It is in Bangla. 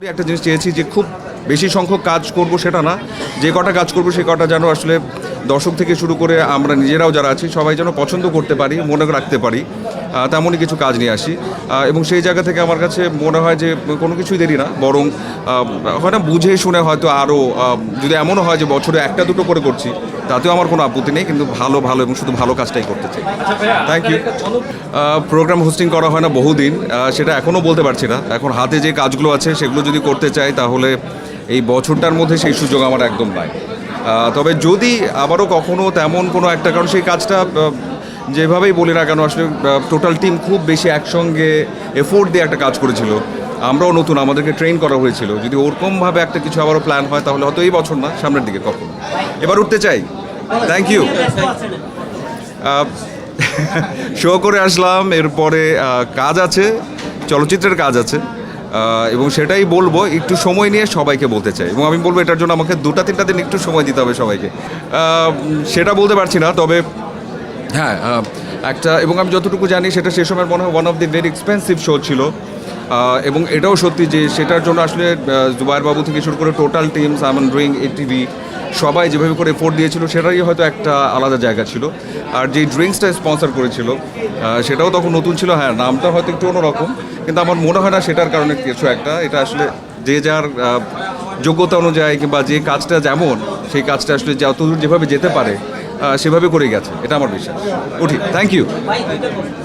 একটা জিনিস চেয়েছি যে খুব বেশি সংখ্যক কাজ করব সেটা না। যে কটা কাজ করব সে কটা যেন আসলে দর্শক থেকে শুরু করে আমরা নিজেরাও যারা আছি, সবাই যেন পছন্দ করতে পারি, মনে রাখতে পারি তেমনই কিছু কাজ নিয়ে আসি। এবং সেই জায়গা থেকে আমার কাছে মনে হয় যে কোনো কিছুই দেরি না, বরং হয় না বুঝে শুনে হয়তো আরও যদি এমনও হয় যে বছরে একটা দুটো করে করছি তাতেও আমার কোনো আপত্তি নেই, কিন্তু ভালো ভালো এবং শুধু ভালো কাজটাই করতে চাই। থ্যাংক ইউ প্রোগ্রাম হোস্টিং করা হয় না বহুদিন সেটা এখনও বলতে পারছি না। এখন হাতে যে কাজগুলো আছে সেগুলো যদি করতে চাই, তাহলে এই বছরটার মধ্যে সেই সুযোগ আমার একদম নাই। তবে যদি আবারও কখনো তেমন কোনো একটা, কারণ সেই কাজটা যেভাবেই বলি না কেন, আসলে টোটাল টিম খুব বেশি একসঙ্গে এফোর্ট দিয়ে একটা কাজ করেছিল। আমরাও নতুন, আমাদেরকে ট্রেন করা হয়েছিল। যদি ওরকমভাবে একটা কিছু আবারও প্ল্যান হয়, তাহলে হয়তো এই বছর না, সামনের দিকে কখনো। এবার উঠতে চাই। থ্যাংক ইউ শো করে আসলাম, এরপরে কাজ আছে, চলচ্চিত্রের কাজ আছে এবং সেটাই বলব, একটু সময় নিয়ে সবাইকে বলতে চাই, এবং আমি বলব এটার জন্য আমাকে দুটা, তিনটা দিন একটু সময় দিতে হবে সবাইকে। সেটা বলতে পারছি না, তবে হ্যাঁ একটা, এবং আমি যতটুকু জানি সেটা সে সময় মনে হয় one of the very expensive show ছিল এবং এটাও সত্যি যে সেটার জন্য আসলে জুবায়ের বাবু থেকে শুরু করে টোটাল টিম সামন ড্রিং এ টিভি সবাই যেভাবে করে এফোর্ট দিয়েছিল, সেটারই হয়তো একটা আলাদা জায়গা ছিল। আর যে ড্রিঙ্কসটা স্পন্সর করেছিল সেটাও তখন নতুন ছিল। হ্যাঁ নামটা হয়তো একটু অন্যরকম, কিন্তু আমার মনে হয় না সেটার কারণে কিছু একটা। এটা আসলে যে যার যোগ্যতা অনুযায়ী কিংবা যে কাজটা যেমন, সেই কাজটা আসলে যতদূর যেভাবে যেতে পারে সেভাবে করে গেছে। এটা আমার বিশ্বাস। উঠি থ্যাংক ইউ